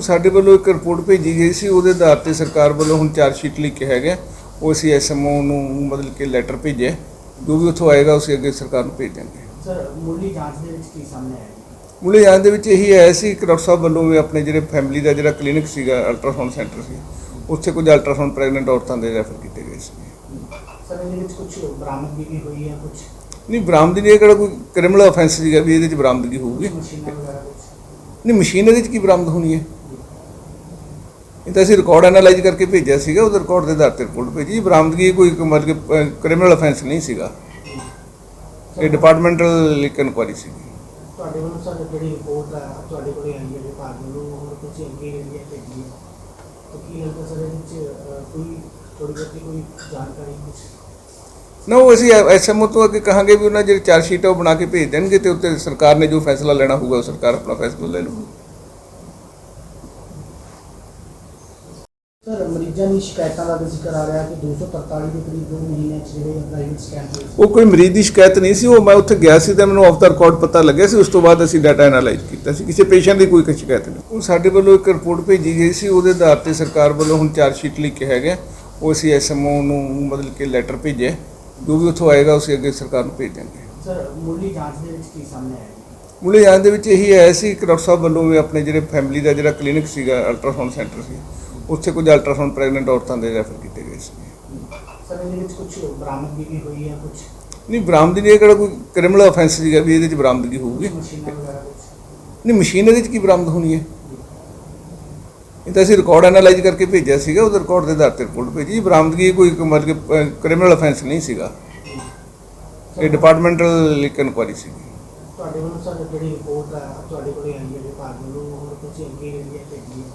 ਉਹ ਸਾਡੇ ਵੱਲੋਂ ਇੱਕ ਰਿਪੋਰਟ ਭੇਜੀ ਗਈ ਸੀ ਉਹਦੇ ਆਧਾਰ ਤੇ ਸਰਕਾਰ ਵੱਲੋਂ ਹੁਣ ਚਾਰਜ ਸ਼ੀਟ ਲਿਖ ਹੈਗਾ ਉਹ ਅਸੀਂ ਐਸਐਮਓ ਨੂੰ ਮਤਲਬ ਕਿ ਲੈਟਰ ਭੇਜਿਆ ਜੋ ਵੀ ਉੱਥੋਂ ਆਏਗਾ ਉਸੇ ਅੱਗੇ ਸਰਕਾਰ ਨੂੰ ਭੇਜ ਦਿਆਂਗੇ। ਸਰ ਮੁੱਢਲੀ ਜਾਂਚ ਦੇ ਵਿੱਚ ਕੀ ਸਾਹਮਣੇ ਆਇਆ? ਮੁੱਲੇ ਜਾਣ ਦੇ ਵਿੱਚ ਇਹੀ ਆਇਆ ਸੀ ਕਿ ਡਾਕਟਰ ਸਾਹਿਬ ਵੱਲੋਂ ਵੀ ਆਪਣੇ ਜਿਹੜੇ ਫੈਮਿਲੀ ਦਾ ਜਿਹੜਾ ਕਲੀਨਿਕ ਸੀਗਾ ਅਲਟਰਾਸਾਊਂਡ ਸੈਂਟਰ ਸੀ ਉੱਥੇ ਕੁਝ ਅਲਟਰਾਸਾਊਂਡ ਪ੍ਰੈਗਨੈਂਟ ਔਰਤਾਂ ਦੇ ਰੈਫਰ ਕੀਤੇ ਗਏ ਸੀ। ਸਰ ਇਹਦੇ ਵਿੱਚ ਕੁਝ ਬਰਾਮਦਗੀ ਵੀ ਹੋਈ ਹੈ ਕੁਝ ਨਹੀਂ ਬਰਾਮਦਗੀ ਇਹ ਕਿਹੜਾ ਕੋਈ ਕ੍ਰਿਮੀਨਲ ਆਫੈਂਸ ਸੀਗਾ ਵੀ ਇਹਦੇ ਵਿੱਚ ਬਰਾਮਦਗੀ ਹੋਊਗੀ? ਮਸ਼ੀਨਾਂ ਵਗੈਰਾ ਕੁਝ ਨਹੀਂ ਮਸ਼ੀਨ ਇਹਦੇ ਵਿੱਚ ਕੀ ਬਰਾਮਦ ਹੋਣੀ ਹੈ? ਇਹ ਤਾਂ ਅਸੀਂ ਰਿਕਾਰਡ ਐਨਾਲਾਈਜ਼ ਕਰਕੇ ਭੇਜਿਆ ਸੀਗਾ ਉਹ ਰਿਕਾਰਡ ਦੇ ਆਧਾਰ ਤੇ ਰਿਪੋਰਟ ਭੇਜੀ। ਬਰਾਮਦਗੀ ਕੋਈ ਮਤਲਬ ਕਿ ਕ੍ਰਿਮੀਨਲ ਆਫੈਂਸ ਨਹੀਂ ਸੀਗਾ। ਇਹ ਡਿਪਾਰਟਮੈਂਟਲ ਇਨਕੁਆਰੀ ਸੀ। ਤੁਹਾਡੇ ਵੱਲੋਂ ਸਰ ਜਿਹੜੀ ਰਿਪੋਰਟ ਹੈ ਤੁਹਾਡੇ ਕੋਲੇ ਆਈ ਹੈ ਵਿਭਾਗ ਵੱਲੋਂ ਹੋਰ ਤੁਸੀਂ ਅੱਗੇ ਜਿਹੜੀ ਹੈ ਭੇਜੀ ਹੈ ਤਾਂ ਕੀ ਲੱਗਦਾ ਸਰ ਇਹਦੇ ਵਿੱਚ ਕੋਈ ਥੋੜੀ ਬਹੁਤੀ ਕੋਈ ਜਾਣਕਾਰੀ ਕੁਝ ਨਾ ਉਹ ਅਸੀਂ ਐਸਐਮਓ ਤੋਂ ਅੱਗੇ ਕਹਾਂਗੇ ਵੀ ਉਹਨਾਂ ਜਿਹੜੀ ਚਾਰ ਸ਼ੀਟ ਆ ਉਹ ਬਣਾ ਕੇ ਭੇਜ ਦੇਣਗੇ ਤੇ ਉੱਤੇ ਸਰਕਾਰ ਨੇ ਜੋ ਫੈਸਲਾ ਲੈਣਾ ਹੋਊਗਾ ਉਹ ਸਰਕਾਰ ਆਪਣਾ ਫੈਸਲਾ ਲੈ ਲਊਗੀ। ਸਰ ਮਰੀਜ਼ਾਂ ਦੀ ਸ਼ਿਕਾਇਤਾਂ ਦਾ ਵੀ ਜ਼ਿਕਰ ਆ ਰਿਹਾ ਕਿ 243 ਦੇ ਕਰੀਬ ਦੋ ਮਹੀਨੇ ਚ ਜਿਹੜੇ ਪ੍ਰਾਈਵੇਟ ਸਕੈਨ ਹੋਏ ਸੀ। ਉਹ ਕੋਈ ਮਰੀਜ਼ ਦੀ ਸ਼ਿਕਾਇਤ ਨਹੀਂ ਸੀ ਉਹ ਮੈਂ ਉੱਥੇ ਗਿਆ ਸੀ ਤਾਂ ਮੈਨੂੰ ਆਫ ਦਾ ਰਿਕਾਰਡ ਪਤਾ ਲੱਗਿਆ ਸੀ ਉਸ ਤੋਂ ਬਾਅਦ ਅਸੀਂ ਡਾਟਾ ਐਨਾਲਾਈਜ਼ ਕੀਤਾ ਸੀ। ਕਿਸੇ ਪੇਸ਼ੈਂਟ ਦੀ ਕੋਈ ਸ਼ਿਕਾਇਤ ਨਹੀਂ। ਉਹ ਸਾਡੇ ਵੱਲੋਂ ਇੱਕ ਰਿਪੋਰਟ ਭੇਜੀ ਗਈ ਸੀ ਉਹਦੇ ਆਧਾਰ ਤੇ ਸਰਕਾਰ ਵੱਲੋਂ ਹੁਣ ਚਾਰਜ ਸ਼ੀਟ ਲਿਖ ਹੈਗਾ। ਉਹ ਅਸੀਂ ਐਸਐਮਓ ਨੂੰ ਮਤਲਬ ਕਿ ਲੈਟਰ ਭੇਜਿਆ ਜੋ ਵੀ ਉੱਥੋਂ ਆਏਗਾ ਉਸੇ ਅੱਗੇ ਸਰਕਾਰ ਨੂੰ ਭੇਜ ਦਿਆਂਗੇ। ਸਰ ਮੁੱਢਲੀ ਜਾਂਚ ਦੇ ਵਿੱਚ ਕੀ ਸਾਹਮਣੇ ਆਇਆ ਮੁੱਲੇ ਜਾਣ ਦੇ ਵਿੱਚ ਇਹੀ ਆਇਆ ਸੀ ਕਿ ਡਾਕਟਰ ਸਾਹਿਬ ਵੱਲੋਂ ਵੀ ਆਪਣੇ ਜਿਹੜੇ ਫੈਮਿਲੀ ਦਾ ਜਿਹੜਾ ਕਲੀਨਿਕ ਸੀਗਾ ਅਲਟਰਾਸਾਊਂਡ ਸੈਂਟਰ ਸੀ ਉੱਥੇ ਕੁਝ ਅਲਟਰਾਸਾਊਂਡ ਪ੍ਰੈਗਨੈਂਟ ਔਰਤਾਂ ਦੇ ਰੈਫਰ ਕੀਤੇ ਗਏ ਸੀ। ਸਰ ਇਹਦੇ ਵਿੱਚ ਕੁਝ ਬਰਾਮਦਗੀ ਵੀ ਹੋਈ ਹੈ ਕੁਝ ਨਹੀਂ ਬਰਾਮਦਗੀ ਇਹ ਕਿਹੜਾ ਕੋਈ ਕ੍ਰਿਮੀਨਲ ਆਫੈਂਸ ਸੀਗਾ ਵੀ ਇਹਦੇ ਵਿੱਚ ਬਰਾਮਦਗੀ ਹੋਊਗੀ? ਨਹੀਂ ਮਸ਼ੀਨ ਇਹਦੇ ਵਿੱਚ ਕੀ ਬਰਾਮਦ ਹੋਣੀ ਹੈ? ਇਹ ਤਾਂ ਅਸੀਂ ਰਿਕਾਰਡ ਐਨਾਲਾਈਜ਼ ਕਰਕੇ ਭੇਜਿਆ ਸੀਗਾ ਉਹ ਰਿਕਾਰਡ ਦੇ ਆਧਾਰ ਤੇ ਰਿਪੋਰਟ ਭੇਜੀ। ਬਰਾਮਦਗੀ ਕੋਈ ਮਤਲਬ ਕਿ ਕ੍ਰਿਮੀਨਲ ਆਫੈਂਸ ਨਹੀਂ ਸੀਗਾ। ਇਹ ਡਿਪਾਰਟਮੈਂਟਲ ਇਨਕੁਆਰੀ ਸੀ ਤੁਹਾਡੇ ਵੱਲੋਂ ਸਰ ਜਿਹੜੀ ਰਿਪੋਰਟ ਤੁਹਾਡੇ ਕੋਲੇ ਆਈ ਹੈ ਵਿਭਾਗ ਵੱਲੋਂ ਹੋਰ ਤੁਸੀਂ ਅੱਗੇ ਜਿਹੜੀ ਹੈ ਭੇਜੀ ਹੈ?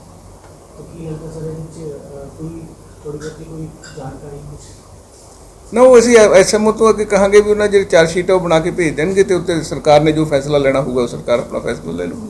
ਨਾ, ਉਹ ਅਸੀਂ ਐਸਐਮਓ ਤੋਂ ਅੱਗੇ ਕਹਾਂਗੇ ਵੀ ਉਹਨਾਂ ਜਿਹੜੀ ਚਾਰ ਸ਼ੀਟ ਆ ਉਹ ਬਣਾ ਕੇ ਭੇਜ ਦੇਣਗੇ ਤੇ ਉੱਤੇ ਸਰਕਾਰ ਨੇ ਜੋ ਫੈਸਲਾ ਲੈਣਾ ਹੋਊਗਾ, ਉਹ ਸਰਕਾਰ ਆਪਣਾ ਫੈਸਲਾ ਲੈ ਲਊਗੀ।